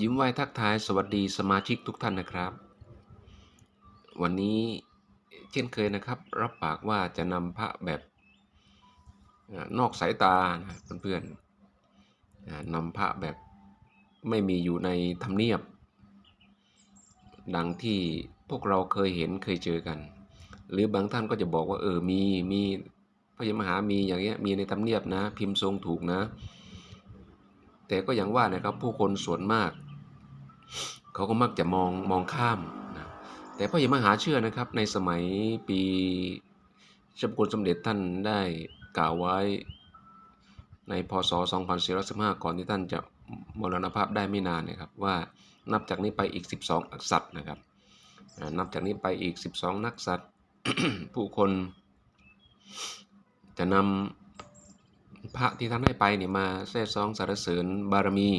ยิ้มไหว้ทักทายสวัสดีสมาชิกทุกท่านนะครับ วันนี้เช่นเคยนะครับ รับปากว่าจะนำพระแบบนอกสายตานะเพื่อนๆนำพระแบบไม่มีอยู่ในธรรมเนียบ ดังที่พวกเราเคยเห็นเคยเจอกัน หรือบางท่านก็จะบอกว่าเออมีมีพระยมหามีอย่างเงี้ยมีในธรรมเนียบนะ พิมพ์ทรงถูกนะ แต่ก็อย่างว่านะครับผู้คนส่วนมาก เขาก็มักจะมองมองข้ามนะแต่พระยมหาเชื่อนะครับในสมัยปีเจ้าพระคุณสมเด็จท่านได้กล่าวไว้ในพศ 2415 ก่อนที่ท่านจะมรณภาพได้ไม่นานนะครับว่านับจากนี้ไปอีก 12 นักษัตริย์นะครับนับจากนี้ไปอีก 12 นักษัตริย์ผู้คนจะนำพระที่ท่านให้ไปเนี่ยมาแท้ซองสรรเสริญบารมี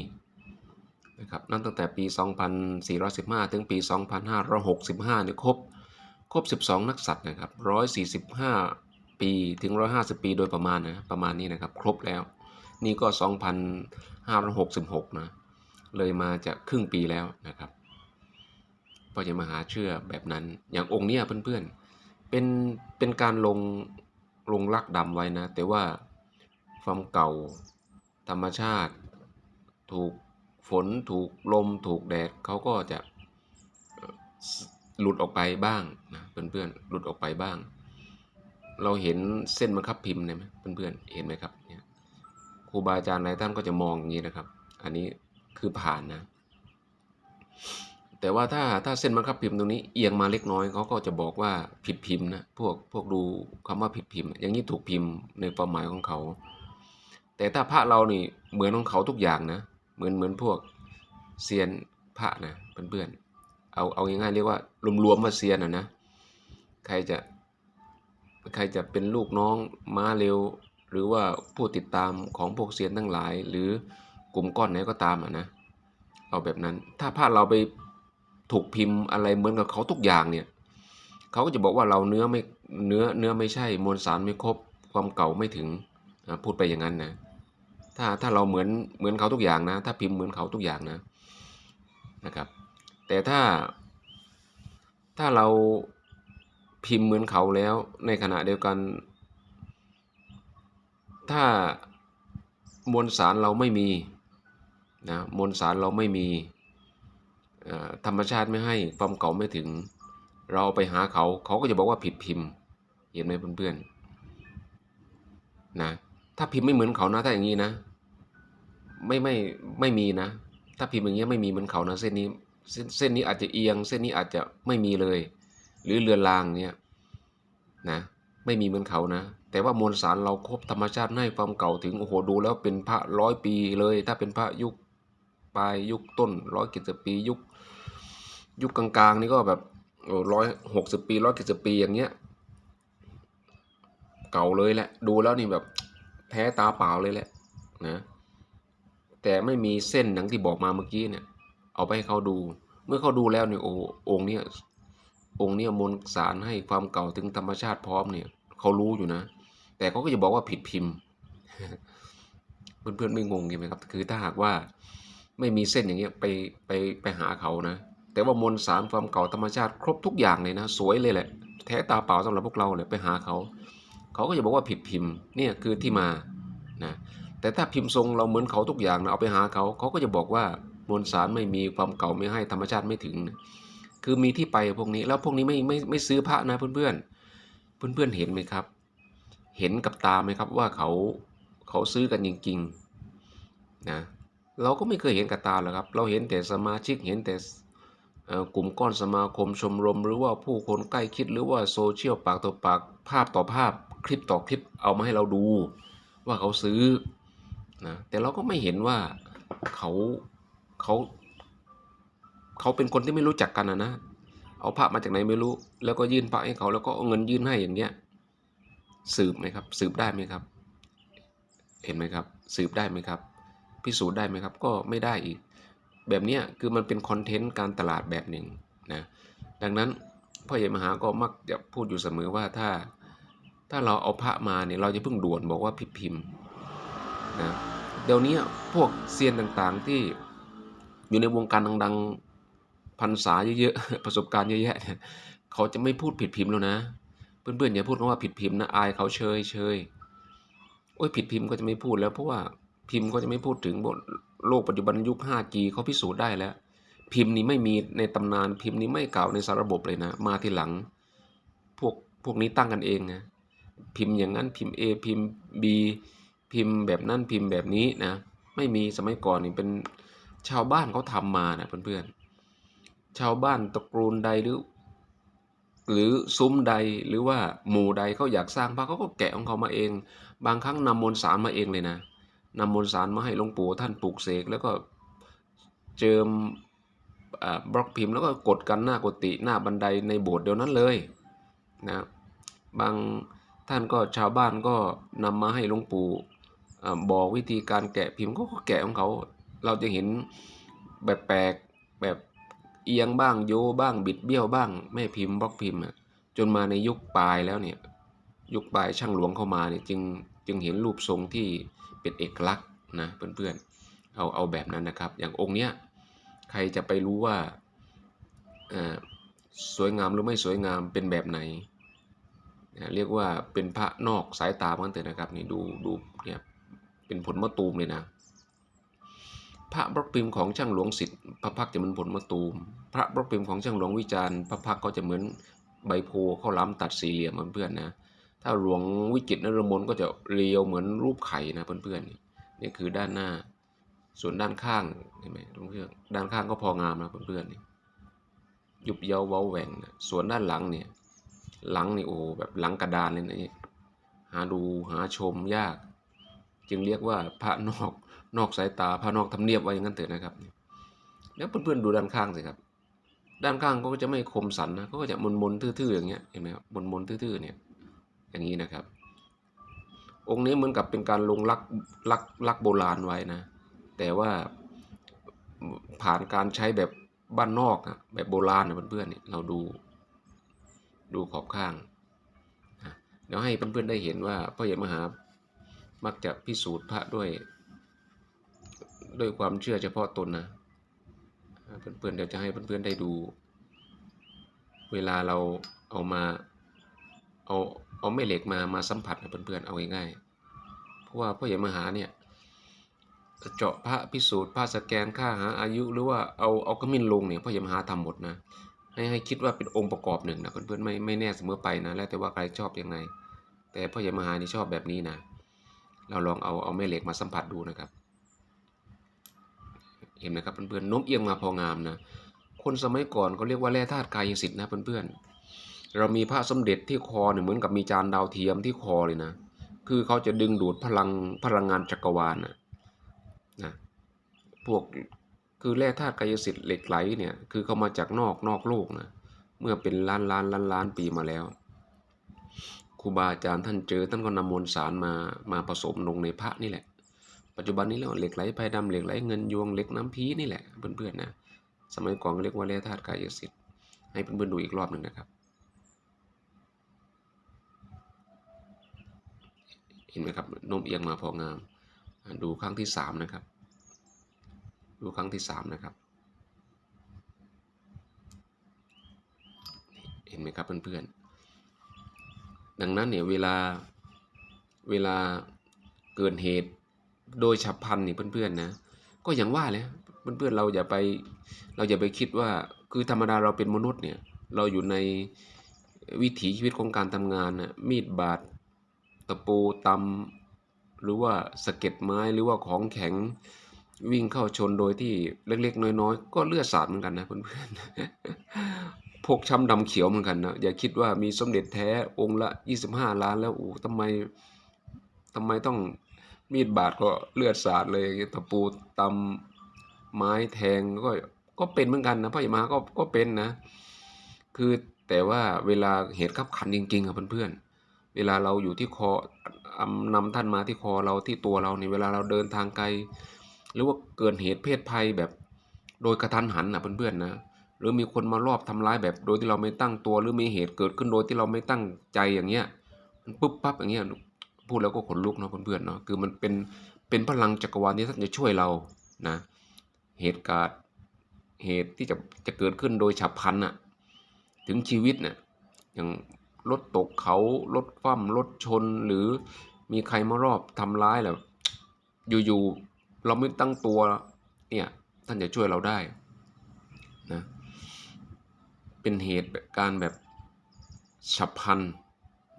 นะครับนั่นตั้งแต่ปี 2415 ถึงปี 2565เนี่ยครบครบ 12 นักษัตริย์นะครับ 145 ปีถึง 150 ปีโดยประมาณนะประมาณนี้นะครับ ครบแล้ว นี่ก็ 2,566 นะ เลยมาจะครึ่งปีแล้วนะครับก็จะมาหาเชื่อแบบนั้น อย่างองค์เนี้ยเพื่อนๆ เป็นเป็นการลงลงลักดำไว้นะ แต่ว่าความเก่าธรรมชาติถูก ฝนถูกลมถูกแดดเขาก็จะหลุดออกไปบ้างนะเพื่อนๆหลุดออกไปบ้าง เราเห็นเส้นบังคับพิมพ์เนี่ยไหมเพื่อนๆเห็นไหมครับเนี่ยครูบาอาจารย์หลายท่านก็จะมองอย่างนี้นะครับ อันนี้คือผ่านนะ แต่ว่าถ้าถ้าเส้นบังคับพิมพ์ตรงนี้เอียงมาเล็กน้อยเขาก็จะบอกว่าผิดพิมพ์นะพวกพวกดูคำว่าผิดพิมพ์ อย่างนี้ถูกพิมพ์ในความหมายของเขา แต่ถ้าพระเรานี่เหมือนของเขาทุกอย่างนะ เหมือนเหมือนพวกเซียนพระนะเพื่อนๆเอาเอาง่ายๆเรียกว่ารวมๆว่าเซียนนะนะใครจะใครจะเป็นลูกน้องม้าเร็ว หรือว่าผู้ติดตามของพวกเซียนทั้งหลาย หรือกลุ่มก้อนไหนก็ตามอะนะเอาแบบนั้น ถ้าพระเราไปถูกพิมพ์อะไรเหมือนกับเขาทุกอย่างเนี่ยเขาก็จะบอกว่าเราเนื้อไม่เนื้อเนื้อไม่ใช่มวลสารไม่ครบความเก่าไม่ถึงพูดไปอย่างนั้นนะ ถ้าถ้าเราเหมือนเหมือนเขาทุกอย่างนะ ถ้าพิมพ์เหมือนเขาทุกอย่างนะนะครับ แต่ถ้า ถ้าเราพิมพ์เหมือนเขาแล้วในขณะเดียวกัน ถ้ามวลสารเราไม่มีนะมวลสารเราไม่มีธรรมชาติไม่ให้ความเก่าไม่ถึง เราไปหาเขาเขาก็จะบอกว่าผิดพิมพ์ เห็นไหมเพื่อนๆนะถ้าพิมพ์ไม่เหมือนเขานะถ้าอย่างนี้นะ ไม่ไม่ไม่มีนะ ถ้าพิมพ์อย่างเงี้ยไม่มีเหมือนเขานะเส้นนี้เส้นเส้นนี้อาจจะเอียง เส้นนี้อาจจะไม่มีเลย หรือเรือนรางเนี้ยนะไม่มีเหมือนเขานะ แต่ว่ามวลสารเราครบธรรมชาติให้ความเก่าถึงโอ้โหดูแล้วเป็นพระร้อยปีเลย ถ้าเป็นพระยุคปลายยุคต้นร้อยกิจปียุค ยุคกลางๆนี่ก็แบบร้อยหกสิบปีร้อยกิจปีอย่างเงี้ยเก่าเลยแหละ ดูแล้วนี่แบบแท้ตาเปล่าเลยแหละนะ แต่ไม่มีเส้นอย่างที่บอกมาเมื่อกี้เนี่ย เอาไปให้เขาดู เมื่อเขาดูแล้วเนี่ยโอ้องค์เนี้ยองค์เนี้ยมวลสารให้ความเก่าถึงธรรมชาติพร้อมเนี่ยเขารู้อยู่นะ แต่เขาก็จะบอกว่าผิดพิมพ์ เพื่อนๆไม่งงใช่ไหมครับ คือถ้าหากว่าไม่มีเส้นอย่างเงี้ยไปไปไปหาเขานะ แต่ว่ามวลสารความเก่าธรรมชาติ ครบทุกอย่างเลยนะ สวยเลยแหละ แท้ตาเปล่าสำหรับพวกเราเลยไปหาเขา เขาก็จะบอกว่าผิดพิมพ์เนี่ยคือที่มานะ แต่ถ้าพิมพ์ทรงเราเหมือนเขาทุกอย่างนะเอาไปหาเขาเขาก็จะบอกว่ามวลสารไม่มีความเก่าไม่ให้ธรรมชาติไม่ถึงนะคือมีที่ไปพวกนี้แล้วพวกนี้ไม่ไม่ไม่ซื้อพระนะเพื่อนเพื่อนเพื่อนเพื่อนเห็นไหมครับ เห็นกับตาไหมครับว่าเขาเขาซื้อกันจริงๆนะเราก็ไม่เคยเห็นกับตาหรอกครับ เราเห็นแต่สมาชิกเห็นแต่กลุ่มก้อนสมาคมชมรม หรือว่าผู้คนใกล้คิดหรือว่าโซเชียลปากต่อปากภาพต่อภาพคลิปต่อคลิปเอามาให้เราดู ว่าเขาซื้อ นะแต่เราก็ไม่เห็นว่าเขาเขาเขาเป็นคนที่ไม่รู้จักกันนะนะเอาพระมาจากไหนไม่รู้ แล้วก็ยื่นพระให้เขาแล้วก็เอาเงินยื่นให้อย่างเงี้ยสืบไหมครับ สืบได้ไหมครับ เห็นไหมครับ สืบได้ไหมครับ พิสูจน์ได้ไหมครับ ก็ไม่ได้อีก แบบเนี้ยคือมันเป็นคอนเทนต์การตลาดแบบหนึ่งนะดังนั้นพ่อใหญ่มหาก็มักจะพูดอยู่เสมอว่าถ้า ถ้าเราเอาพระมาเนี่ยเราจะเพิ่งด่วนบอกว่าผิดพิมพ์ นะเดี๋ยวนี้พวกเซียนต่างๆที่อยู่ในวงการดังๆพรรษาเยอะๆประสบการณ์เยอะแยะเนี่ยเขาจะไม่พูดผิดพิมพ์แล้วนะ เพื่อนๆอย่าพูดคำว่าผิดพิมพ์นะอายเขาเชยเชยโอ้ยผิดพิมพ์ก็จะไม่พูดแล้วเพราะว่าพิมพ์ก็จะไม่พูดถึงบนโลกปัจจุบันยุค 5G เขาพิสูจน์ได้แล้ว พิมพ์นี้ไม่มีในตำนานพิมพ์นี้ไม่เก่าในสารระบบเลยนะ มาทีหลัง พวกพวกนี้ตั้งกันเองนะพิมพ์อย่างนั้นพิมพ์ A พิมพ์ B พิมพ์แบบนั้นพิมพ์แบบนี้นะ ไม่มีสมัยก่อนนี่เป็นชาวบ้านเขาทำมานะเพื่อนๆ ชาวบ้านตระกูลใดหรือ หรือซุ้มใดหรือว่าหมู่ใดเขาอยากสร้างพระเขาก็แกะของเขามาเอง บางครั้งนำมวลสารมาเองเลยนะนำมวลสารมาให้หลวงปู่ท่านปลูกเสกแล้วก็เจิมอ่าบล็อกพิมพ์แล้วก็กดกันหน้ากุฏิหน้าบันไดในโบสถ์เดียวนั้นเลยนะบางท่านก็ชาวบ้านก็นำมาให้หลวงปู่ บอกวิธีการแกะพิมพ์ก็แกะของเขา เราจะเห็นแบบแปลกแบบเอียงบ้างโยบ้างบิดเบี้ยวบ้างแม่พิมพ์บล็อกพิมพ์จนมาในยุคปลายแล้วเนี่ยยุคปลายช่างหลวงเข้ามาเนี่ยจึงจึงเห็นรูปทรงที่เป็นเอกลักษณ์นะเพื่อนๆเอาเอาแบบนั้นนะครับ อย่างองค์เนี้ยใครจะไปรู้ว่าสวยงามหรือไม่สวยงามเป็นแบบไหน เรียกว่าเป็นพระนอกสายตามันเถอะนะครับนี่ดูดูเนี่ย เป็นผลมะตูมเลยนะ พระบล็อกพิมพ์ของช่างหลวงสิทธิ์พระพักจะเหมือนผลมะตูม พระบล็อกพิมพ์ของช่างหลวงวิจารณ์พระพักก็จะเหมือนใบโพเข้าล้ำตัดสี่เหลี่ยมเพื่อนๆนะ ถ้าหลวงวิจิตรนรมนก็จะเรียวเหมือนรูปไข่นะเพื่อนๆนี่คือด้านหน้า ส่วนด้านข้างเห็นไหมตรงเพื่อนด้านข้างก็พองามนะเพื่อนๆนี่ยุบเย้าเว้าแหว่งนะส่วนด้านหลังเนี่ยหลังนี่โอ้แบบหลังกระดานเลยนะี่หาดูหาชมยาก จึงเรียกว่าพระนอกนอกสายตาพระนอกทำเนียบไว้อย่างนั้นเถอะนะครับ แล้วเพื่อนๆดูด้านข้างสิครับ ด้านข้างก็จะไม่คมสันนะก็จะมนๆทื่อๆอย่างเงี้ยเห็นไหมครับมนๆทื่อๆเนี่ยอย่างนี้นะครับ องค์นี้เหมือนกับเป็นการลงลักลักลักโบราณไว้นะ แต่ว่าผ่านการใช้แบบบ้านนอกอะแบบโบราณนะเพื่อนๆเนี่ยเราดูดูขอบข้างเดี๋ยวให้เพื่อนๆได้เห็นว่าพ่อใหญ่มหา มักจะพิสูจน์พระด้วย ด้วยความเชื่อเฉพาะตนนะเพื่อนๆเดี๋ยวจะให้เพื่อนๆได้ดู เวลาเราเอามาเอาเอาแม่เหล็กมามาสัมผัสกับเพื่อนๆเอาง่ายๆเพราะว่าพ่อใหญ่มหาเนี่ยเจาะพระพิสูจน์พระสแกนค่าหาอายุ หรือว่าเอาเอากระมินลงเนี่ยพ่อใหญ่มหาทำหมดนะให้ให้คิดว่าเป็นองค์ประกอบหนึ่งนะเพื่อนๆไม่ไม่แน่เสมอไปนะแล้วแต่ว่าใครชอบยังไง แต่พ่อใหญ่มหานี่ชอบแบบนี้นะ เราลองเอาเอาแม่เหล็กมาสัมผัสดูนะครับ เห็นไหมครับเพื่อนๆโน้มเอียงมาพองามนะ คนสมัยก่อนเขาเรียกว่าแร่ธาตุกายสิทธิ์นะเพื่อนๆ เรามีพระสมเด็จที่คอเนี่ยเหมือนกับมีจานดาวเทียมที่คอเลยนะ คือเขาจะดึงดูดพลังพลังงานจักรวาลนะนะพวกคือแร่ธาตุกายสิทธิ์เหล็กไหลเนี่ยคือเขามาจากนอกนอกโลกนะเมื่อเป็นล้านล้านล้านล้านปีมาแล้ว รูบาอาจารย์ท่านเจอท่านก็นำมวลสารมามาผสมลงในพระนี่แหละ ปัจจุบันนี้เราเหล็กไหลไพดำเหล็กไหลเงินยวงเหล็กน้ำพีนี่แหละเพื่อนๆนะสมัยก่อนเรียกว่าแร่ธาตุกายสิทธิ์ให้เพื่อนๆดูอีกรอบหนึ่งนะครับเห็นไหมครับโน้มเอียงมาพองาม ดูครั้งที่สามนะครับ ดูครั้งที่สามนะครับ เห็นไหมครับเพื่อนๆ ดังนั้นเนี่ยเวลาเวลาเกิดเหตุโดยฉับพลันนี่เพื่อนๆนะก็อย่างว่าเลยเพื่อนๆเราอย่าไปเราอย่าไปคิดว่าคือธรรมดาเราเป็นมนุษย์เนี่ยเราอยู่ในวิถีชีวิตของการทำงานนะมีดบาดตะปูตำหรือว่าสะเก็ดไม้หรือว่าของแข็งวิ่งเข้าชนโดยที่เล็กๆ น้อยๆ ก็เลือดสาดเหมือนกันนะเพื่อนๆ พกช้ำดำเขียวเหมือนกันนะอย่าคิดว่ามีสมเด็จแท้องค์ละ 25 ล้านแล้วโอ้ทำไมทำไมต้องมีดบาดก็เลือดสาดเลยตะปูตำไม้แทงก็ก็เป็นเหมือนกันนะพ่อใหญ่มาก็ก็เป็นนะ คือแต่ว่าเวลาเหตุขับขันจริงๆอะเพื่อนๆเวลาเราอยู่ที่คอนำท่านมาที่คอเราที่ตัวเราเนี่ยเวลาเราเดินทางไกล หรือว่าเกิดเหตุเพศภัยแบบโดยกระทันหันนะเพื่อนๆนะ หรือมีคนมารอบทำร้ายแบบโดยที่เราไม่ตั้งตัว หรือมีเหตุเกิดขึ้นโดยที่เราไม่ตั้งใจอย่างเงี้ยมันปุ๊บปั๊บอย่างเงี้ยพูดแล้วก็ขนลุกเนาะเพื่อนๆเนาะคือมันเป็นเป็นพลังจักรวาลที่ท่านจะช่วยเรานะเหตุการณ์เหตุที่จะจะเกิดขึ้นโดยฉับพลันน่ะถึงชีวิตเนี่ยอย่างรถตกเขารถคว่ำรถชนหรือมีใครมารอบทำร้ายแหล้วอยู่ๆเราไม่ตั้งตัวเนี่ยท่านจะช่วยเราได้นะ เป็นเหตุการแบบฉับพลัน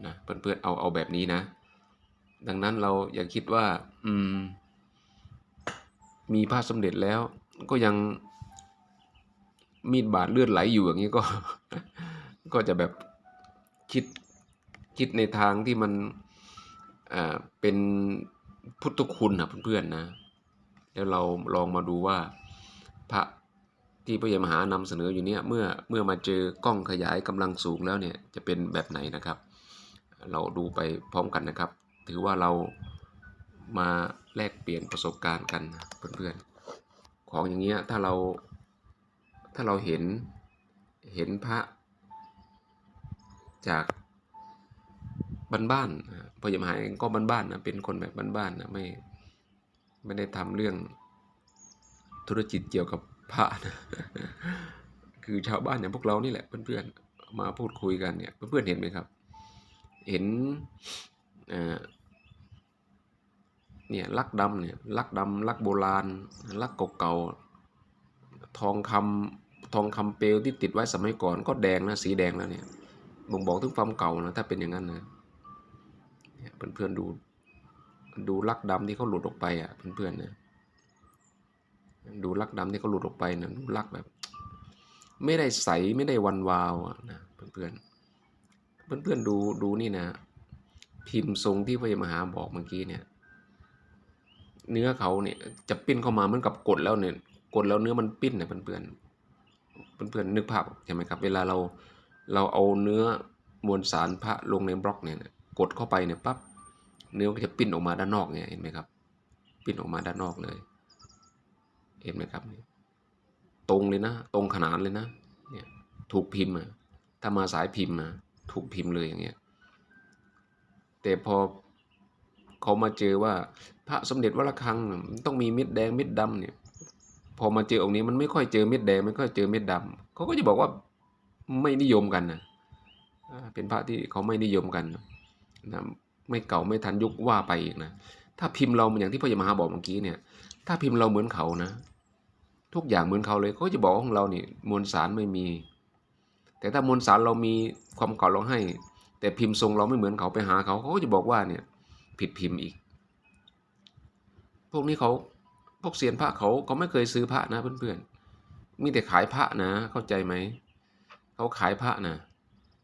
นะเพื่อนๆเอาเอาแบบนี้นะ ดังนั้นเราอย่าคิดว่าอืมมีพระสมเด็จแล้วก็ยังมีดบาดเลือดไหลอยู่อย่างนี้ก็ ก็จะแบบคิดคิดในทางที่มันอ่าเป็นพุทธคุณนะเพื่อนๆนะ แล้วเราลองมาดูว่าพระ ที่พระยามหานำเสนออยู่เนี่ยเมื่อเมื่อมาเจอกล้องขยายกำลังสูงแล้วเนี่ยจะเป็นแบบไหนนะครับ เราดูไปพร้อมกันนะครับ ถือว่าเรามาแลกเปลี่ยนประสบการณ์กันเพื่อนๆของอย่างเงี้ยถ้าเราถ้าเราเห็นเห็นพระจากบ้านๆพระยามหาเองก็บ้านๆนะเป็นคนแบบบ้านๆนะไม่ไม่ได้ทำเรื่องธุรกิจเกี่ยวกับ พระนะคือชาวบ้านอย่างพวกเรานี่แหละเพื่อนๆมาพูดคุยกันเนี่ยเพื่อนๆเห็นไหมครับ เห็นเนี่ยลักดำเนี่ยลักดำลักโบราณ ลักเก่าๆทองคำทองคำเปลวที่ติดไว้สมัยก่อนก็แดงนะสีแดงแล้วเนี่ยบ่งบอกถึงความเก่านะถ้าเป็นอย่างนั้นนะเนี่ยเพื่อนๆดูดูลักดำที่เขาหลุดออกไปอะเพื่อนๆนะ ดูลักดำที่เขาหลุดออกไปนะดูลักแบบ ไม่ได้ใสไม่ได้วันวาวอะนะเพื่อนๆเพื่อนๆดูดูนี่นะ พิมพ์ทรงที่พระยมหาบอกเมื่อกี้เนี่ย เนื้อเขาเนี่ยจะปิ้นเข้ามาเหมือนกับกดแล้วเนี่ยกดแล้วเนื้อมันปิ้นนะเพื่อนๆเพื่อนๆนึกภาพใช่ไหมครับ เวลาเราเราเอาเนื้อมวลสารพระลงในบล็อกเนี่ยกดเข้าไปเนี่ยปั๊บเนื้อก็จะปิ้นออกมาด้านนอกเนี่ยเห็นไหมครับ ปิ้นออกมาด้านนอกเลย เห็นไหมครับ ตรงเลยนะ ตรงขนานเลยนะ เนี่ยถูกพิมพ์อะถ้ามาสายพิมพ์มาถูกพิมพ์เลยอย่างเงี้ย แต่พอเขามาเจอว่าพระสมเด็จวัดระฆังต้องมีเม็ดแดงเม็ดดำเนี่ย พอมาเจอองค์นี้มันไม่ค่อยเจอเม็ดแดงไม่ค่อยเจอเม็ดดำเขาก็จะบอกว่าไม่นิยมกันนะเป็นพระที่เขาไม่นิยมกันนะไม่เก่าไม่ทันยุคว่าไปอีกนะถ้าพิมพ์เรามันอย่างที่พระยามหาบอกเมื่อกี้เนี่ย ถ้าพิมพ์เราเหมือนเขานะ ทุกอย่างเหมือนเขาเลยเขาก็จะบอกของเราเนี่ยมวลสารไม่มี แต่ถ้ามวลสารเรามีความเก่าเราให้ แต่พิมพ์ทรงเราไม่เหมือนเขาไปหาเขาเขาก็จะบอกว่าเนี่ยผิดพิมพ์อีก พวกนี้เขาพวกเซียนพระเขาเขาไม่เคยซื้อพระนะเพื่อนๆ มีแต่ขายพระนะเข้าใจไหมเขาขายพระนะ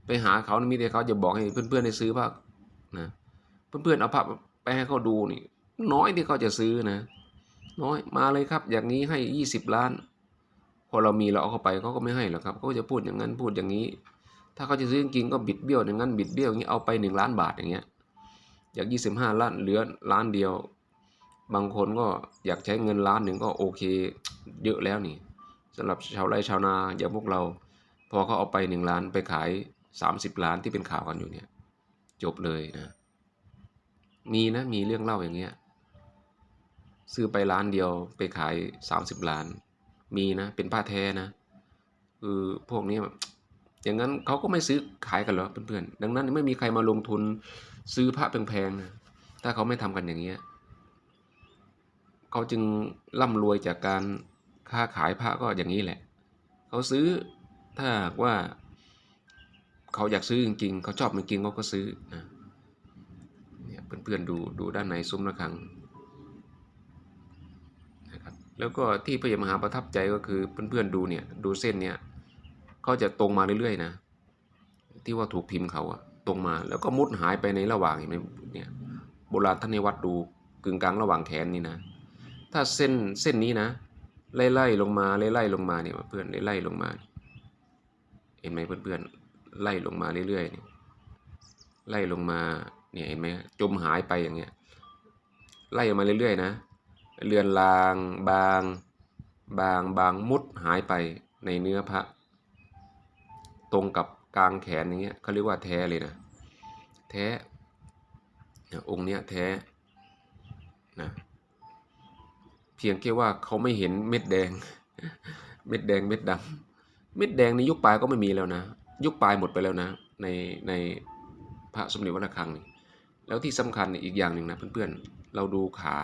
ไปหาเขานี่มีแต่เขาจะบอกให้เพื่อนๆได้ซื้อพระนะเพื่อนๆเอาพระไปให้เขาดูนี่ น้อยที่เขาจะซื้อนะ น้อยมาเลยครับ อย่างนี้ให้ยี่สิบล้าน พอเรามีเราเอาเข้าไปเขาก็ไม่ให้หรอกครับเขาจะพูดอย่างนั้นพูดอย่างนี้ ถ้าเขาจะซื้อจริงก็บิดเบี้ยวอย่างนั้นบิดเบี้ยวอย่างนี้เอาไปหนึ่งล้านบาทอย่างเงี้ยอยากยี่สิบห้าล้านเหลือล้านเดียว บางคนก็อยากใช้เงินล้านหนึ่งก็โอเค เยอะแล้วนี่สำหรับชาวไร่ชาวนาอย่างพวกเรา พอเขาเอาไปหนึ่งล้านไปขายสามสิบล้านที่เป็นข่าวกันอยู่เนี่ยจบเลยนะมีนะมีเรื่องเล่าอย่างเงี้ย ซื้อไปล้านเดียวไปขายสามสิบล้าน มีนะ เป็นผ้าแท้นะคือพวกนี้แบบอย่างนั้นเขาก็ไม่ซื้อขายกันหรอเพื่อนๆดังนั้นไม่มีใครมาลงทุนซื้อพระแพงๆนะถ้าเขาไม่ทำกันอย่างเงี้ยเขาจึงร่ำรวยจากการค้าขายพระก็อย่างนี้แหละ เขาซื้อถ้าว่าเขาอยากซื้อจริงๆเขาชอบจริงๆเขาก็ซื้อนะเนี่ยเพื่อนๆดูดูด้านในซุ้มระฆัง แล้วก็ที่พระยมหาประทับใจก็คือเพื่อนๆดูเนี่ยดูเส้นเนี่ยก็จะตรงมาเรื่อยๆนะ ที่ว่าถูกพิมพ์เขาอะตรงมาแล้วก็มุดหายไปในระหว่างเห็นไหมเนี่ยโบราณท่านในวัดดูกึ่งกลางระหว่างแขนนี่นะ ถ้าเส้นเส้นนี้นะ ไล่ๆลงมาไล่ๆลงมาเนี่ยเพื่อนไล่ๆลงมา เห็นไหมเพื่อนๆไล่ลงมาเรื่อยๆเนี่ยไล่ลงมาเนี่ยเห็นไหมจมหายไปอย่างเงี้ยไล่มาเรื่อยๆนะ เลือนลางบาง บางบางมุดหายไปในเนื้อพระ ตรงกับกลางแขนอย่างเงี้ยเขาเรียกว่าแท้เลยนะ แท้องค์เนี้ยแท้นะเพียงแค่ว่าเขาไม่เห็นเม็ดแดง เม็ดแดงเม็ดดำเม็ดแดงในยุคปลายก็ไม่มีแล้วนะ ยุคปลายหมดไปแล้วนะ ในในพระสมเด็จวัดระฆังนี่แล้วที่สำคัญอีกอย่างหนึ่งนะเพื่อนๆ เราดูขา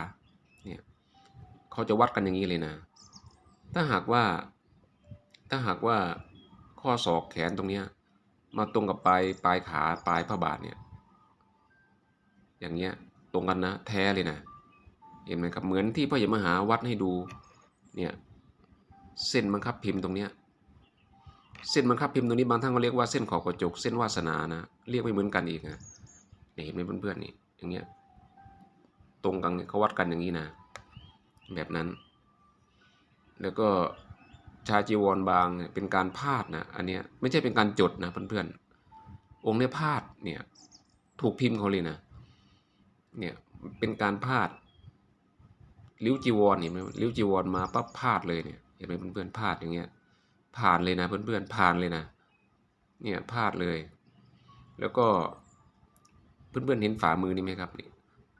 เขาจะวัดกันอย่างนี้เลยนะ ถ้าหากว่า ถ้าหากว่าข้อศอกแขนตรงเนี้ยมาตรงกับปลายปลายขาปลายพระบาทเนี่ย อย่างเงี้ยตรงกันนะ แท้เลยนะ เห็นไหมครับเหมือนที่พ่อใหญ่มหาวัดให้ดูเนี่ยเส้นบังคับพิมพ์ตรงเนี้ยเส้นบังคับพิมพ์ตรงนี้บางท่านก็เรียกว่าเส้นขอบกระจกเส้นวาสนานะ เรียกไม่เหมือนกันอีกนะเห็นไหมเพื่อนๆนี่อย่างเงี้ยตรงกันเนี่ยเขาวัดกันอย่างนี้นะ แบบนั้น แล้วก็ชาจีวรบางเป็นการพาดนะอันเนี้ยไม่ใช่เป็นการจดนะเพื่อนๆองค์เนี่ยพาดเนี่ยถูกพิมพ์เขาเลยนะเนี่ยเป็นการพาดลิ้วจีวรเห็นไหมลิ้วจีวรมาปั๊บพาดเลยเนี่ยเห็นไหมเพื่อนๆพาดอย่างเงี้ยผ่านเลยนะเพื่อนๆผ่านเลยนะเนี่ยพาดเลย แล้วก็เพื่อนๆเห็นฝ่ามือนี่ไหมครับ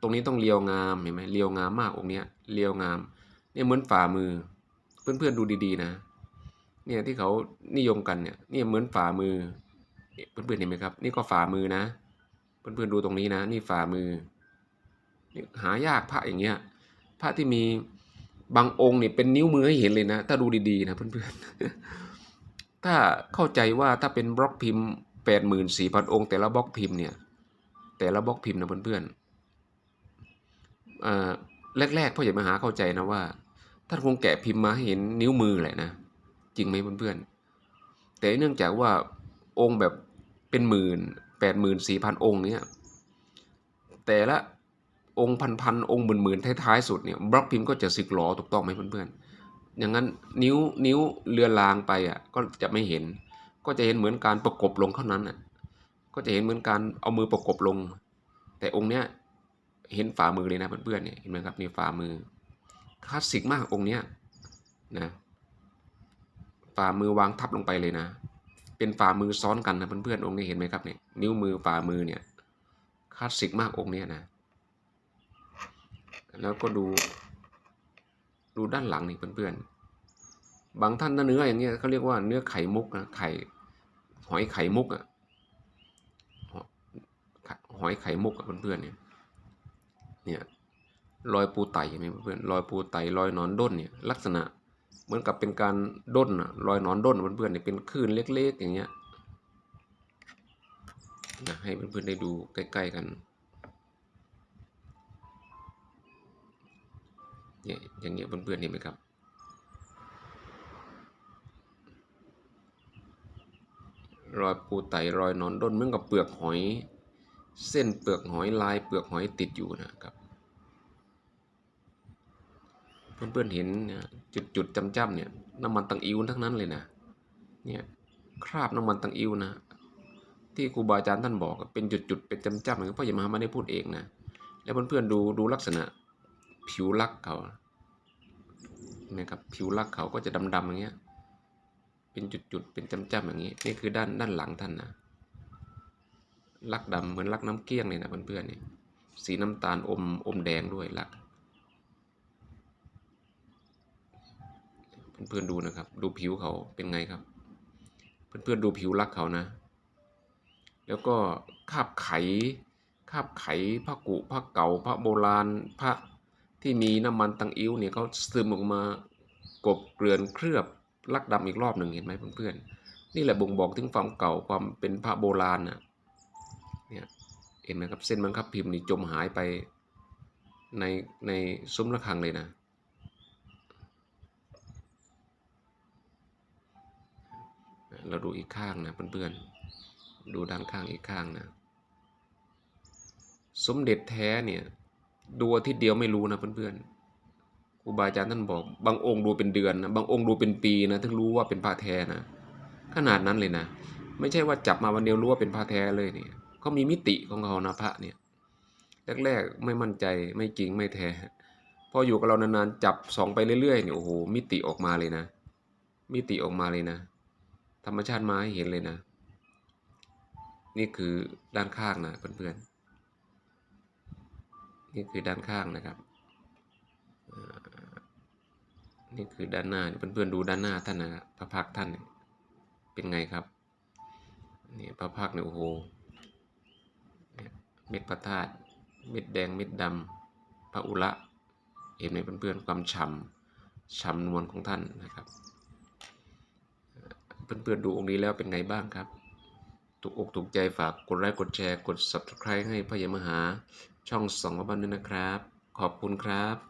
ตรงนี้ต้องเรียวงามเห็นไหมเรียวงามมากองค์เนี้ย เรียวงามเนี่ยเหมือนฝ่ามือ เพื่อนๆดูดีๆนะ เนี่ยที่เขานิยมกันเนี่ยเนี่ยเหมือนฝ่ามือเนี่ยเพื่อนๆเห็นไหมครับ นี่ก็ฝ่ามือนะ เพื่อนๆดูตรงนี้นะ นี่ฝ่ามือนี่หายากพระอย่างเงี้ยพระที่มีบางองค์เนี่ยเป็นนิ้วมือให้เห็นเลยนะ ถ้าดูดีๆนะเพื่อนๆ ถ้าเข้าใจว่าถ้าเป็นบล็อกพิมพ์แปดหมื่นสี่พันองค์ แต่ละบล็อกพิมพ์เนี่ย แต่ละบล็อกพิมพ์นะเพื่อนๆอ่า แรกๆพ่อใหญ่มหาเข้าใจนะว่าท่านคงแกะพิมพ์มาให้เห็นนิ้วมือแหละนะ จริงไหมเพื่อนๆแต่เนื่องจากว่าองค์แบบเป็นหมื่นแปดหมื่นสี่พันองค์เนี่ยแต่ละองค์พันพันๆองค์หมื่นหมื่นท้ายๆสุดเนี่ยบล็อกพิมพ์ก็จะสึกหรอถูกต้องไหมเพื่อนๆอย่างนั้นนิ้วนิ้วเลือนลางไปอะก็จะไม่เห็น ก็จะเห็นเหมือนการประกบลงเท่านั้นอะก็จะเห็นเหมือนการเอามือประกบลง แต่องค์เนี้ย เห็นฝ่ามือเลยนะเพื่อนๆเนี่ยเห็นไหมครับนี่ฝ่ามือคลาสสิกมากองค์เนี้ยนะฝ่ามือวางทับลงไปเลยนะ เป็นฝ่ามือซ้อนกันนะเพื่อนๆองค์นี้เห็นไหมครับเนี่ยนิ้วมือฝ่ามือเนี่ยคลาสสิกมากองค์เนี้ยนะแล้วก็ดูดูด้านหลังนี่เพื่อนๆ บางท่านเนื้ออย่างเงี้ยเขาเรียกว่าเนื้อไข่มุกนะไข่หอยไข่มุกอะหอยไข่มุกอะเพื่อนๆเนี่ย เนี่ยรอยปูไตเห็นไหมเพื่อนรอยปูไตรอยนอนด้นเนี่ยลักษณะเหมือนกับเป็นการด้นอะรอยนอนด้นเพื่อนๆเนี่ยเป็นคลื่นเล็ก ๆ อย่างเงี้ยนะให้เพื่อนๆได้ดูใกล้ ๆ กันเนี่ยอย่างเงี้ยเพื่อนๆเห็นไหมครับรอยปูไตรอยนอนด้นเหมือนกับเปลือกหอย เส้นเปลือกหอยลายเปลือกหอยติดอยู่นะครับ เพื่อนๆเห็นเนี่ยจุดๆจำๆเนี่ยน้ำมันตังอิวทั้งนั้นเลยนะเนี่ยคราบน้ำมันตังอิวนะที่ครูบาอาจารย์ท่านบอกเป็นจุดๆเป็นจำๆเหมือนพ่ออย่ามาไม่ได้พูดเองนะแล้วเพื่อนๆดูดูลักษณะผิวลักเขานะครับผิวลักเขาก็จะดำๆอย่างเงี้ยเป็นจุดๆเป็นจำๆอย่างนี้นี่คือด้านด้านหลังท่านนะลักดำเหมือนลักน้ำเกลี้ยงเลยนะเพื่อนๆนี่สีน้ำตาลอมอมแดงด้วยลัก เพื่อนๆดูนะครับ ดูผิวเขาเป็นไงครับ เพื่อนๆดูผิวลักเขานะ แล้วก็คาบไขคาบไขพระกุพระเก่าพระโบราณพระที่มีน้ำมันตังอิ้วเนี่ยเขาซึมออกมากบเกลื่อนเคลือบลักดำอีกรอบหนึ่งเห็นไหมเพื่อนๆนี่แหละบ่งบอกถึงความเก่าความเป็นพระโบราณนะเนี่ยเห็นไหมครับเส้นบังคับพิมพ์นี่จมหายไปในในซุ้มระฆังเลยนะ เราดูอีกข้างนะเพื่อนๆ ดูด้านข้างอีกข้างนะ สมเด็จแท้เนี่ยดูอาทิตย์เดียวไม่รู้นะเพื่อนๆครูบาอาจารย์ท่านบอก บางองค์ดูเป็นเดือนนะบางองค์ดูเป็นปีนะถึงรู้ว่าเป็นพระแท้นะ ขนาดนั้นเลยนะ ไม่ใช่ว่าจับมาวันเดียวรู้ว่าเป็นพระแท้เลยเนี่ยเขามีมิติของเขานะพระเนี่ยแรกๆไม่มั่นใจไม่จริงไม่แท้พออยู่กับเรานานๆจับสองไปเรื่อยๆเนี่ยโอ้โหมิติออกมาเลยนะ มิติออกมาเลยนะ ธรรมชาติมาให้เห็นเลยนะ นี่คือด้านข้างนะเพื่อนๆ นี่คือด้านข้างนะครับ นี่คือด้านหน้าเพื่อนๆดูด้านหน้าท่านนะพระพักท่านเป็นไงครับ นี่พระพักเนี่ยโอ้โหเนี่ยเม็ดพระธาตุ เม็ดแดง เม็ดดำพระอุระเห็นไหมเพื่อนๆความฉ่ำฉ่ำนวลของท่านนะครับ เพื่อนๆดูองค์นี้แล้วเป็นไงบ้างครับ ถูกอกถูกใจฝากกดไลค์กดแชร์กด subscribe ให้พระยมหาช่องสองบ้านด้วยนะครับ ขอบคุณครับ